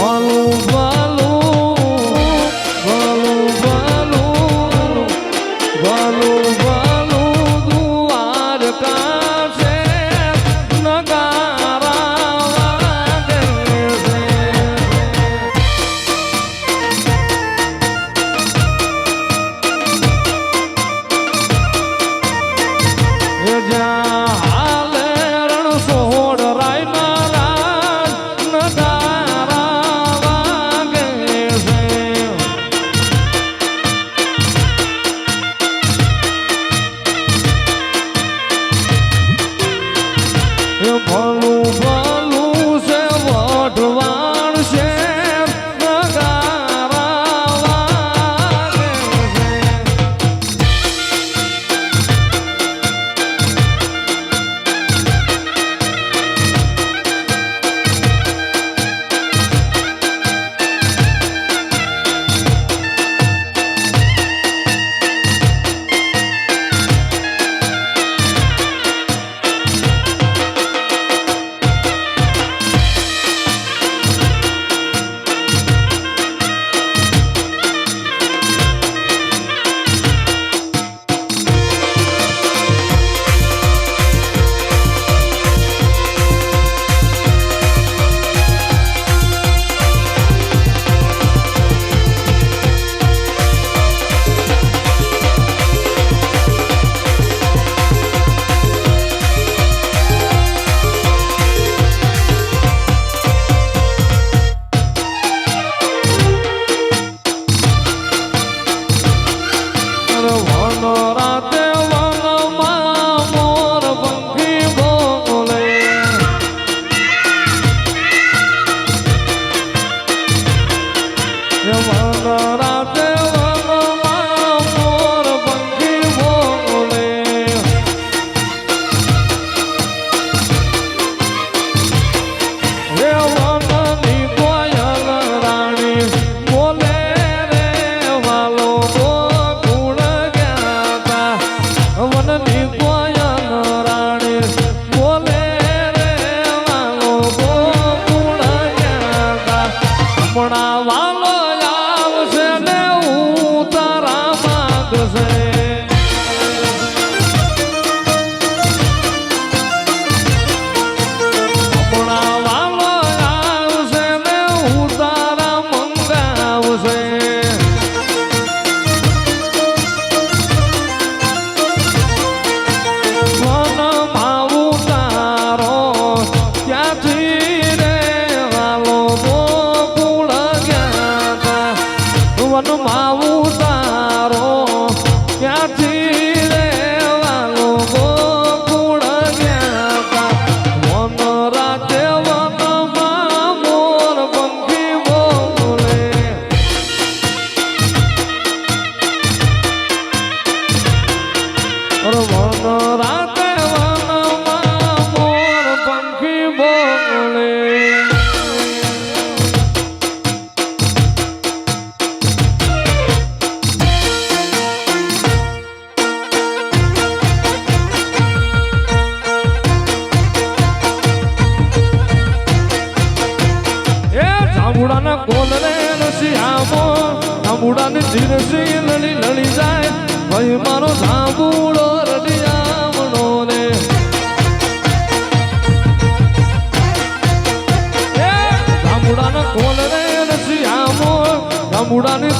One.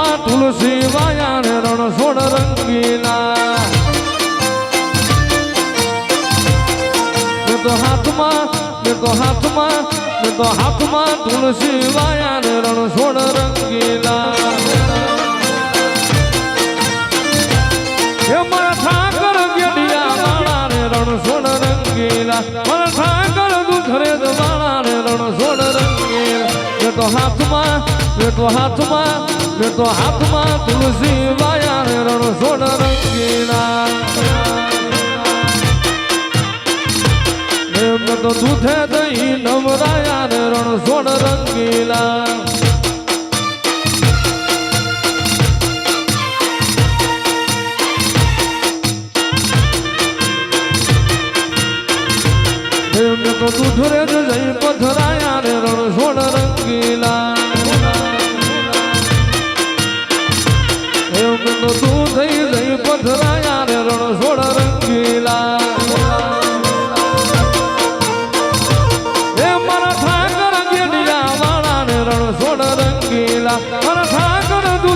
હાથમાં તુલસી વાયા ને રણ સોડ રંગીલા તો હાથમાં, મેં તો હાથમાં, મેં તો હાથમાં તુલસી વાયા ને રણ સોડ રંગીલા. એ મારા ઠાકર ગેડિયા વાળા ને રણ સોડ રંગીલા. મારા ઠાકર દુધરે વાળા ને રણ સોડ તો હાથમાં તો હાથમાં તો હાથમાં તુલસી વાયા રણ સોડ રંગીલા. એમને તો દૂધે દહીં નવરાયા રણ સોડ રંગીલા.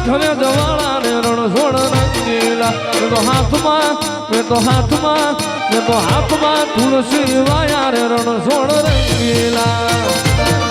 દૂધરે જવાળા ને રણછોડ રંગીલા. મેં તો હાથમાં, મેં તો હાથમાં, મેં તો હાથમાં તુલસી વાયા રે રણછોડ રંગીલા.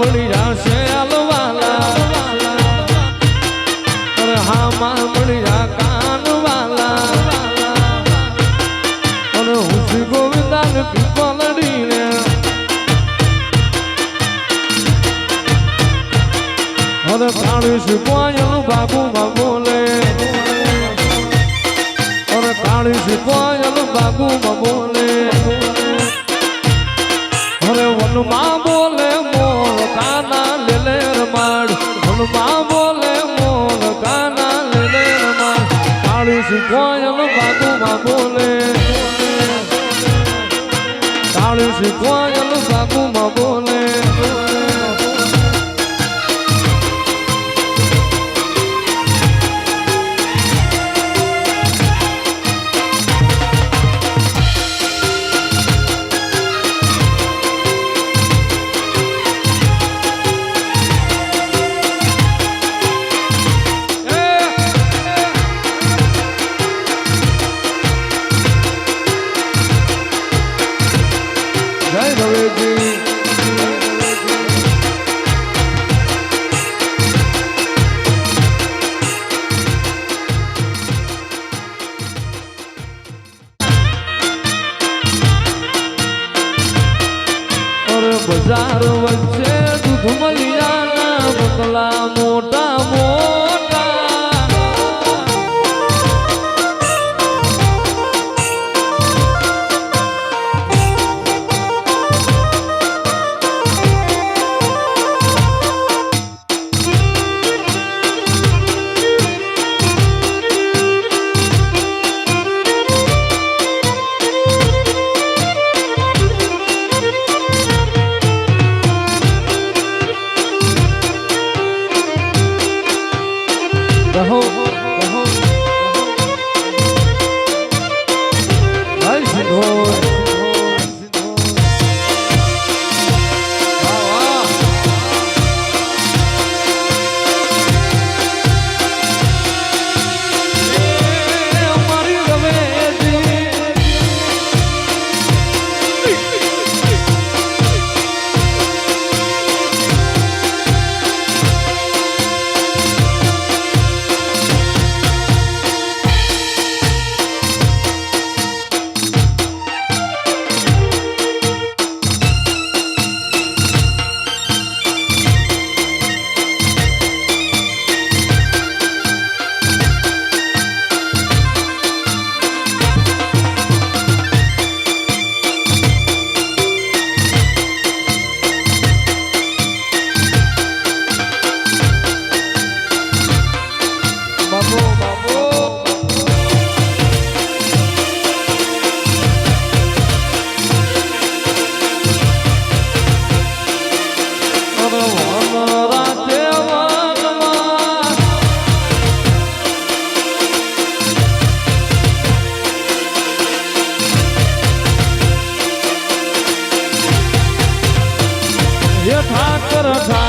পড়িয়া 是光。মোট ઠાકર ઠાકર